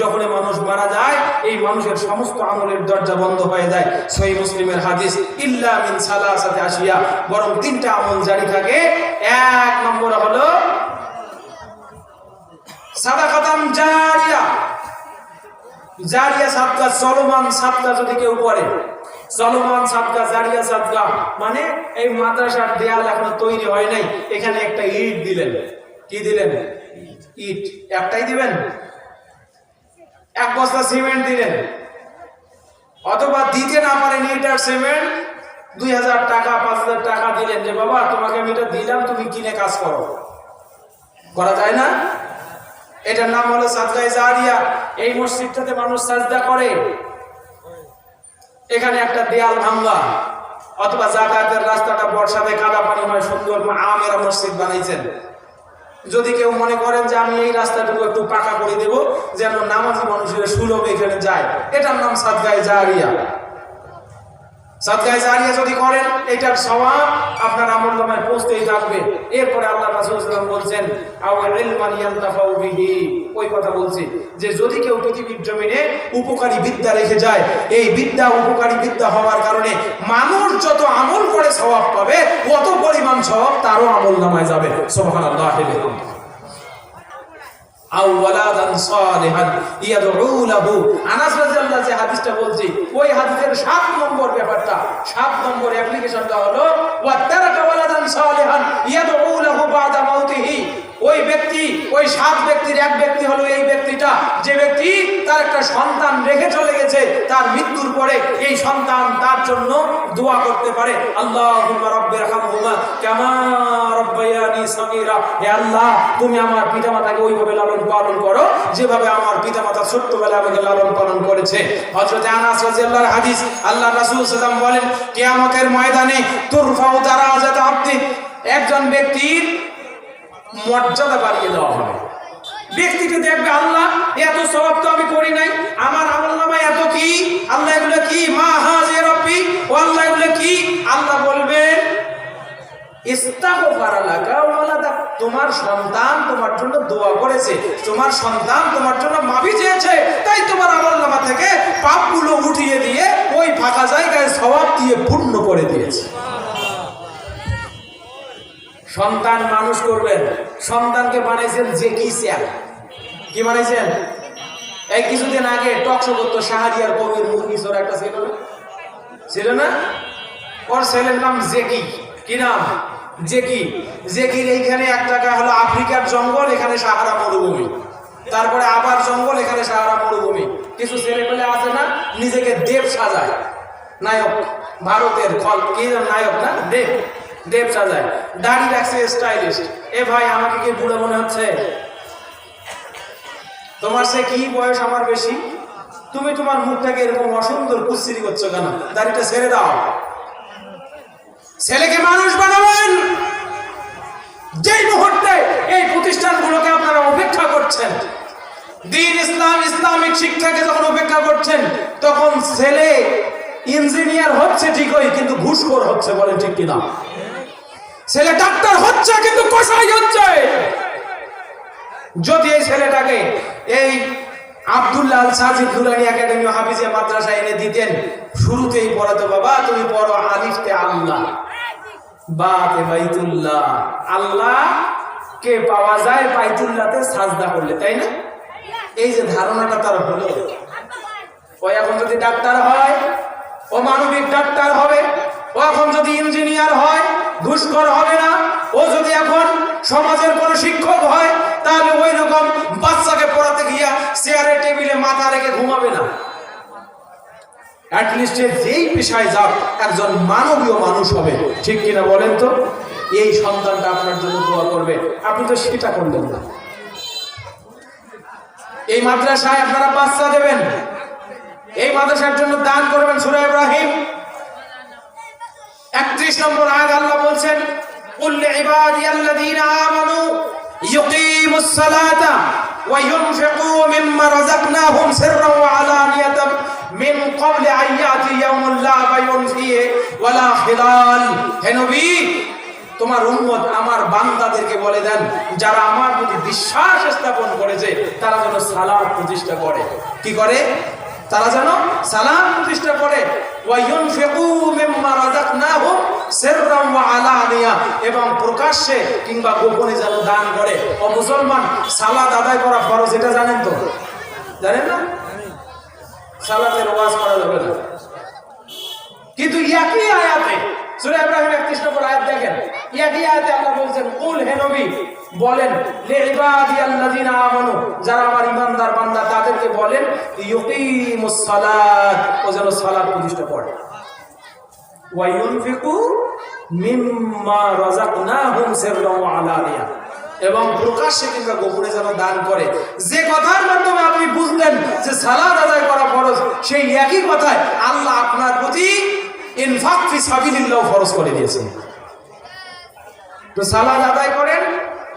যখন মানুষ মারা যায়, এই মানুষের সমস্ত আমলের দরজা বন্ধ হয়ে যায়। সহি মুসলিমের হাদিস আসিয়া বরং তিনটা আমল জারি থাকে। এক নম্বর হলো সাদকা চলমান সাদকা যদি কেউ করে চলমান সাদকা জারিয়া সাদকা মানে এই মাদ্রাসার দেয়াল এখনও তৈরি হয় নাই। এখানে একটা ইট দিলেন। কি দিলেন? ইট, একটাই দিবেন? এক বস্তা সিমেন্ট দিলেন। অথবা দিতে না পারেন ইট আর সিমেন্ট, দুই হাজার টাকা, পাঁচ হাজার টাকা দিলেন যে, বাবা, তোমাকে আমি এটা দিলাম, তুমি কিনে কাজ করো। করা যায় না? এটার নাম হলো সাজগাই জারিয়া এই মসজিদটাতে মানুষ সাজদা করে। এখানে একটা দেয়াল ভাঙ্গা অথবা যাতায়াতের রাস্তাটা বর্ষাতে কাদা পানি হয়, সুন্দর আমেরা মসজিদ বানাইছেন। যদি কেউ মনে করেন যে আমি এই রাস্তাটুকু একটু পাকা করে দেব, যেন নামাজি মানুষের সুলভ এখানে যায়। এটার নাম সাদগায় জারিয়া। সাদগায় জারিয়া যদি করেন, এটার স্বভাব আপনার আমল থাকবে। এরপরে আল্লাহ রাসূলুল্লাহ বলছেন ওই কথা বলছি যে, যদি কেউ পৃথিবীর জমিনে উপকারী বিদ্যা রেখে যায়, এই বিদ্যা, উপকারী বিদ্যা হওয়ার কারণে মানুষ যত আমল করে স্বভাব পাবে কত পরিমাণ স্বভাব তারও আমল নামায় যাবে। সুবহানাল্লাহ আও ওয়ালাদান সালিহান ইয়াদউ লাহু আনাস রাদিয়াল্লাহু যে হাদিসটা বলছি, ওই হাদিসের সাত নম্বর ব্যাপারটা। সাত নম্বর অ্যাপ্লিকেশনটা হলো ওয়া তারাকা ওয়ালাদান সালিহান ইয়াদউ লাহু বাদা মাউতিহি। ওই ব্যক্তি, ওই সাত ব্যক্তির এক ব্যক্তি হলো এই ব্যক্তিটা। যে ব্যক্তি তার একটা সন্তান রেখে চলে গেছে, তার মৃত্যুর পরে এই সন্তান তার জন্য দোয়া করতে পারে। আল্লাহ রাব্বির আল্লাহ, তুমি আমার পিতামাতাকে ওইভাবে লালন পালন করো, যেভাবে আমার পিতামাতা ছোট্টবেলায় আমাকে লালন পালন করেছে। হযরত আনাস রাদিয়াল্লাহু হাদিস আল্লাহ রাসূল সাল্লাল্লাহু বলেন, কিয়ামতের ময়দানে তুরফাউ দারাজাত আব্দি একজন ব্যক্তির মর্যাদা বাড়িয়ে দেওয়া হবে। ব্যক্তিকে দেখবে, আল্লাহ, এত স্বভাব তো আমি করি নাই। আমার আমল নামায় এত কি? আল্লাহ এগুলো কি? মা হাজে রব্বি, ও আল্লাহ এগুলো কি? আল্লাহ ওয়ালাদা তোমার সন্তান তোমার জন্য দোয়া করেছে, তোমার সন্তান তোমার জন্য মাফি চেয়েছে, তাই তোমার আমল নামা থেকে পাপগুলো উঠিয়ে দিয়ে ওই ফাঁকা জায়গায় স্বভাব দিয়ে পূর্ণ করে দিয়েছে। সন্তান মানুষ করবেন। সন্তানকে বানাইছেন যে কি স্যার। কি বানাইছেন? এই কিছুদিন আগে টকশো করতো শাহরিয়ার কবির মুরগি চোর একটা ছিল না? ছিল না? ওর ছেলের নাম জেকি। কি নাম? জেকি। জেকির এইখানে এক টাকা হলো আফ্রিকার জঙ্গল, এখানে সাহারা মরুভূমি। তারপরে আবার জঙ্গল, এখানে সাহারা মরুভূমি। কিছু ছেলে পেলে আছে না? নিজেকে দেব সাজায়। নায়ক, ভারতের ফল কি নায়ক না? দেব। দেব সাজায় দাড়ি রাখছে স্টাইলিস্ট এ ভাই, আমাকে কি বুড়ো মনে হচ্ছে? তোমার সে কি বয়স আমার বেশি? তুমি তোমার মুখটাকে এরকম অসুন্দর কুস্তিরি করছ কেন? দাড়িটা ছেড়ে দাও। ছেলেকে মানুষ বানাবেন! যেই মুহূর্তে এই প্রতিষ্ঠানগুলোকে আপনারা উপেক্ষা করছেন, দিন ইসলাম, ইসলামিক শিক্ষাকে যখন উপেক্ষা করছেন, তখন ছেলে ইঞ্জিনিয়ার হচ্ছে ঠিকই, কিন্তু ঘুষখোর হচ্ছে বলে ঠিক কিনা? ছেলে ডাক্তার হচ্ছে, কিন্তু কষাই হচ্ছে। যদি এই ছেলেটাকে এই আব্দুল্লাহ সাজিদ দুরানি একাডেমি ও হাফিজিয়া মাদ্রাসা এনে দিতেন, শুরুতেই পড়াতো, বাবা, তুমি পড়ো আলিফতে আল্লাহ। বাতে বাইতুল্লাহ। আল্লাহ কে পাওয়া যায়? বাইতুল্লাহতে সাজদা করলে, তাই না? এই যে ধারণাটা তার হলো। ও এখন যদি ডাক্তার হয়, ও মানবিক ডাক্তার হবে, ও এখন যদি ইঞ্জিনিয়ার হয় ঘুষখোর হবে না। ও যদি এখন সমাজের কোনো শিক্ষক হয়, তাহলে ওই রকম বাচ্চাকে পড়াতে গিয়া চেয়ারে, টেবিলে মাথা রেখে ঘুমাবে না। অ্যাটলিস্ট যেই পেশায় যাক, একজন মানবীয় মানুষ হবে। ঠিক কিনা বলেন তো? এই সন্তানটা আপনার জন্য দোয়া করবে। আপনি তো সেটা করলেন না। এই মাদ্রাসায় আপনারা বাচ্চা দেবেন। এই মাদ্রাসার জন্য দান করবেন সুরা ইব্রাহিম। একত্রিশ নম্বর আয়াত আল্লাহ বলছেন قل لعبادي الذين آمنوا يقيموا الصلاة وينفقوا مما رزقناهم سرا وعلانية من قبل أن يأتي يوم لا بيع فيه ولا خلال হে নবী তোমার উম্মত আমার বান্দাদেরকে বলে দেন যারা আমার প্রতি বিশ্বাস স্থাপন করেছে তারা যেন সালাদ প্রতিষ্ঠা করে কি করে তারা যেন সালাম প্রতিষ্ঠা করে এবং প্রকাশ্যে কিংবা গোপনে যেন দান করে। ও মুসলমান সালাদ আদায় করা ফরজ, এটা জানেন তো? জানেন না? সালাদের ওয়াজ করা যাবে না। কিন্তু ইয়াকি আয়াতে, সুরে ইব্রাহিম একত্রিশ আয়াত দেখেন ইয়াকি আয়াতে আল্লাহ বলছেন, কুল নবী বলেন যারা আমার ঈমানদার বান্দা, তাদেরকে বলেন এবং প্রকাশ্যে কিংবা গোপনে যেন দান করে। যে কথার মাধ্যমে আপনি বুঝলেন যে সালাদ আদায় করা ফরজ, সেই একই কথায় আল্লাহ আপনার প্রতি ইনফাক ফি সাবিলিল্লাহ ফরজ করে দিয়েছেন। তো সালাদ আদায় করেন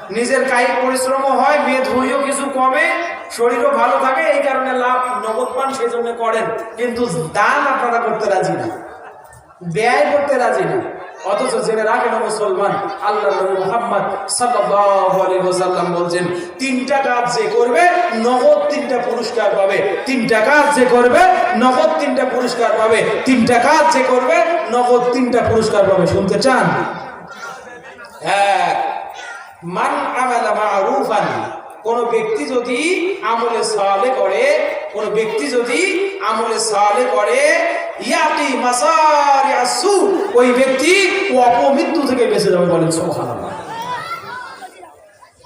নিজের কায়িক পরিশ্রমও হয়, মেদ হইও কিছু কমে, শরীরও ভালো থাকে, এই কারণে লাভ নগদ পান সেই জন্য করেন। কিন্তু দান আপনারা করতে রাজি না। ব্যয় করতে রাজি না। অথচ জেনে রাখেন মুসলমান আল্লাহ মুহাম্মদ সাল্লাল্লাহু বলছেন, তিনটা কাজ যে করবে, নগদ তিনটা পুরস্কার পাবে। তিনটা কাজ যে করবে, নগদ তিনটা পুরস্কার পাবে। তিনটা কাজ যে করবে, নগদ তিনটা পুরস্কার পাবে। শুনতে চান? এক মান মারুফান, কোন ব্যক্তি যদি আমলে সালে করে, কোন ব্যক্তি যদি আমলে সালে করে, ইয়াতি মাসারি আসু ওই ব্যক্তি অপমৃত্যু থেকে বেঁচে যাবে বলেন সুবহানাল্লাহ।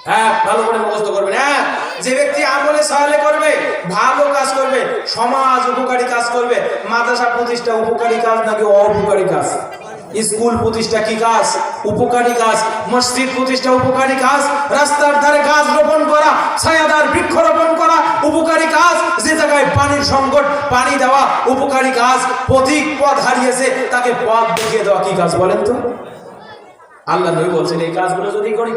হ্যাঁ ভালো করে মুখস্থ করবেন। হ্যাঁ যে ব্যক্তি আমলে সাহায্য করবে, ভালো কাজ করবে, সমাজ উপকারী কাজ করবে, মাদ্রাসা প্রতিষ্ঠা উপকারী কাজ নাকি অপকারী কাজ? স্কুল প্রতিষ্ঠা কি কাজ? উপকারী কাজ। মসজিদ প্রতিষ্ঠা উপকারী কাজ। রাস্তার ধারে গাছ রোপণ করা, ছায়াদার বৃক্ষ রোপণ করা, উপকারী কাজ। যে জায়গায় পানির সংকট, পানি দেওয়া উপকারী কাজ, পথিক পথ হারিয়েছে, তাকে পথ দেখিয়ে দেওয়া কি কাজ বলেন তো? আল্লাহ নবী বলছেন, এই কাজগুলো যদি করে,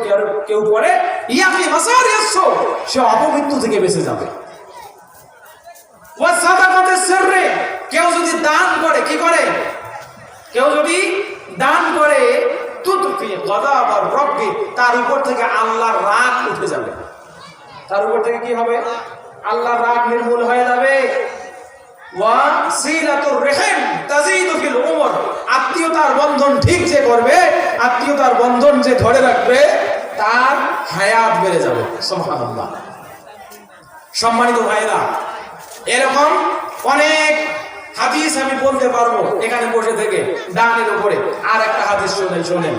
কেউ- করে, ইয়াকি মাসারিয়াস সে অপমৃত্যু থেকে বেঁচে যাবে। ওয়া সাদাকাতের সিররে, কেউ যদি দান করে, কি করে? কেউ যদি দান করে তুতফি গদাব আর রব্বি, তার উপর থেকে আল্লাহর রাগ উঠে যাবে। তার উপর থেকে কি হবে? আল্লাহর রাগ নির্মূল হয়ে যাবে। আত্মীয়তার বন্ধন ঠিক যে করবে, আত্মীয়তার বন্ধন যে ধরে রাখবে, তার হায়াত বেড়ে যাবে। সম্মানিত ভাইরা এরকম অনেক হাদিস আমি বলতে পারব এখানে বসে থেকে, ডানের উপরে। আর একটা হাদিস শোনেন শোনেন।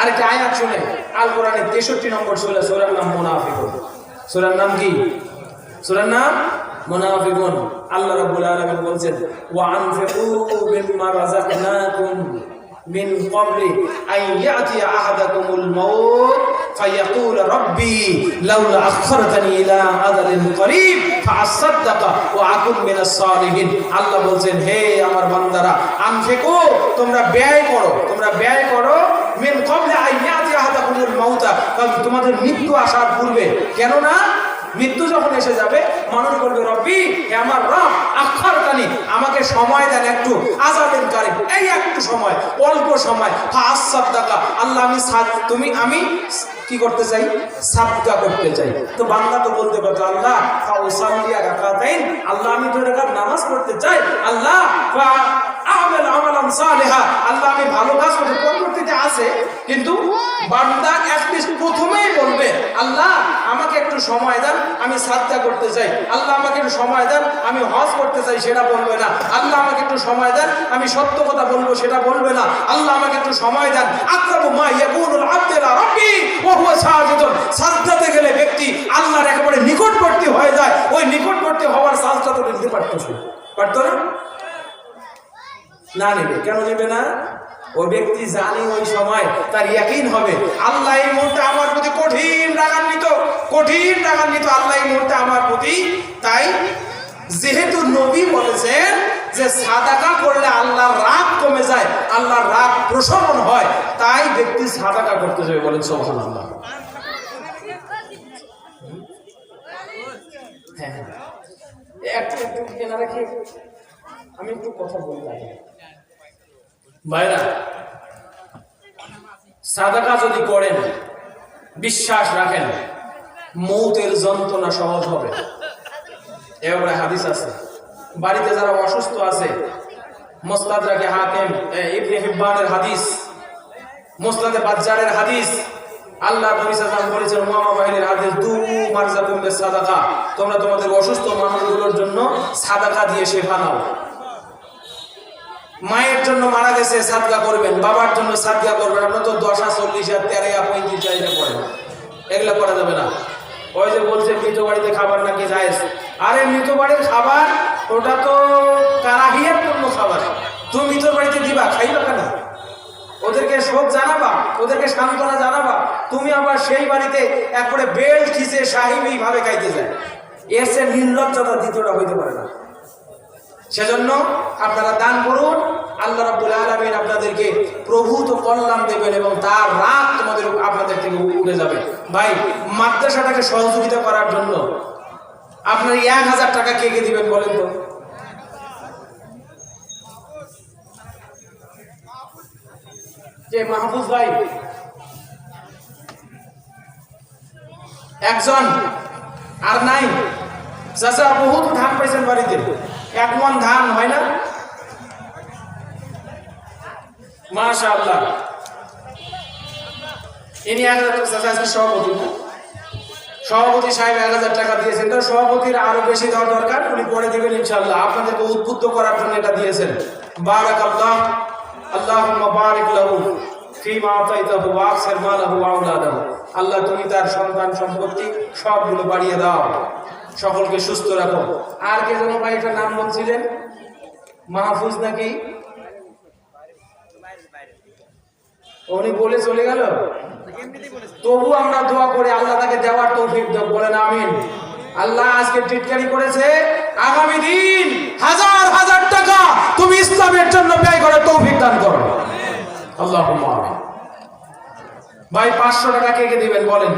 আরেকটা আয়াত শোনেন। আল কোরআনের তেষট্টি নম্বর সুরা, সুরার নাম মুনাফিকুন। সুরার নাম কি? সুরার নাম মুনাফিকুন। আল্লাহ রাব্বুল আলামিন বলছেন, ওয়া আনফিকু মিম্মা রাযাকনাকুম মিন ক্বাবলি আন ইয়াতি আহাদাকুমুল মাউত। ফায়াকুল ربي لولا أخرتني إلى আজালিন قريب فأصدق وأكون من الصالحين. আল্লাহ বলছেন, হে আমার বান্দারা আনফিকু তোমরা ব্যয় করো, তোমরা ব্যয় করো, মিন ক্বাবলি আইয়াতি ইয়াতি আহাদাকুমুল মাউতা। তোমাদের মৃত্যু আসার পূর্বে কেন না মৃত্যু যখন এসে যাবে, মানুষ বলবে, রব্বি আমার রব আখার কানি আমাকে সময় দেন একটু আজাদিন কারিম এই একটু সময়, অল্প সময় ফাসাদ টাকা আল্লাহ আমি তুমি, আমি কি করতে চাই? সাদকা করতে চাই। তো বাংলা তো বলতে পারতো, আল্লাহ ফাউসালিয়া রাকাতাইন, আল্লাহ আমি দুই রাকাত নামাজ পড়তে চাই, আল্লাহ আল্লাহ আমি ভালো কাজ করতে পরবর্তীতে আছে কিন্তু বান্দা অ্যাটলিস্ট প্রথমেই বলবে, আল্লাহ, আমাকে একটু সময় দেন আমি সাদকা করতে চাই। আল্লাহ আমাকে একটু সময় দেন আমি হজ করতে চাই, সেটা বলবে না। আল্লাহ আমাকে একটু সময় দেন আমি সত্য কথা বলব, সেটা বলবে না। আল্লাহ আমাকে একটু সময় দেন। আকরাবু গেলে ব্যক্তি আল্লাহর একেবারে নিকটবর্তী হয়ে যায়। ওই নিকটবর্তী হওয়ার সাজদা তো নিতে পারতো পারতো না? না নেবে। কেন নেবে না? ওই ব্যক্তি জানে ওই সময়, তার ইয়াকিন হবে। আল্লাহ এই মুহূর্তে আমার প্রতি কঠিন রাগান্বিত কঠিন রাগান্বিত। আল্লাহ এই মুহূর্তে আমার প্রতি, তাই যেহেতু নবী বলেছেন যে সাদাকা করলে আল্লাহর রাগ কমে যায়, আল্লাহর রাগ প্রশমন হয়, তাই ব্যক্তি সাদাকা করতে যাবে বলেন সোহান আল্লাহ হ্যাঁ। একটু একটু কেনা রাখি। আমি একটু কথা বলতে ভাইরা সাদাকা যদি করেন বিশ্বাস রাখেন মৌতের যন্ত্রণা সহজ হবে। এবারে হাদিস আছে। বাড়িতে যারা অসুস্থ আছে মোস্তাদরাকে হাকিম এ, ইবনে হিব্বানের হাদিস মোস্তাদে বাজ্জারের হাদিস আল্লাহ নবী আলাইহি বলেছেন মুহাম্মদ বাহিনীর হাদিস দু মারজাকুম বিস সাদাকা। তোমরা তোমাদের অসুস্থ মানুষগুলোর জন্য সাদাকা দিয়ে শেফা নাও। মায়ের জন্য মারা গেছে সাদগা করবেন, বাবার জন্য সাদগা করবেন, আপনার তো দশা, চল্লিশ আর তেরোয়া পঁয়ত্রিশ চাইলে পড়ে। এগুলো করা যাবে না। ওই যে বলছে, মৃত বাড়িতে খাবার নাকি যায় আরে, মৃত বাড়ির খাবার, ওটা তো কারাহিয়ার জন্য খাবার। তুমি মৃত বাড়িতে দিবা, খাইবা কেন? ওদেরকে শোক জানাবা, ওদেরকে সান্ত্বনা জানাবা। তুমি আবার সেই বাড়িতে একবারে বেল্ট খিচে সাহিবি ভাবে খাইতে যায়। এর সে নির্লজ্জতা দ্বিতীয়টা হইতে পারে না। সেজন্য আপনারা দান করুন। আল্লাহ রাব্বুল আলামিন আপনাদেরকে প্রভূত কল্যাণ দেবেন এবং তার রাত তোমাদের আপনাদের থেকে উড়ে যাবে। ভাই, মাদ্রাসাটাকে সহযোগিতা করার জন্য আপনার এক হাজার টাকা কে কে দিবেন বলেন তো? যে মাহফুজ ভাই, একজন আর নাই। চাচা, বহুত ধান পাইছেন বাড়িতে। এক মন ধান, হয় না? মাশা আল্লাহ ইনি এক সভাপতি সভাপতি সাহেব এক হাজার টাকা দিয়েছেন। তো সভাপতির আরও বেশি দেওয়া দরকার, উনি পরে দিবেন ইনশাল্লাহ আপনাদেরকে উদ্বুদ্ধ করার জন্য এটা দিয়েছেন। বারাক আল্লাহ আল্লাহুম্মা বারিক লাহু আল্লাহ তুমি তার সন্তান সম্পত্তি সবগুলো বাড়িয়ে দাও। সকলকে সুস্থ রাখো। আর কে যেন ভাই একটা নাম বলছিলেন? মাহফুজ নাকি? উনি বলে চলে গেল? তবু আমরা দোয়া করে আল্লাহ তাকে দেওয়ার তৌফিক বলেন আমিন। আল্লাহ আজকে টিটকারি করেছে। আগামী দিন হাজার হাজার টাকা তুমি ইসলামের জন্য ব্যয় করে তৌফিক দান করো। আল্লাহ ভাই পাঁচশো টাকা কে কে দিবেন বলেন?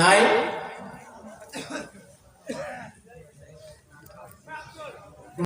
নাই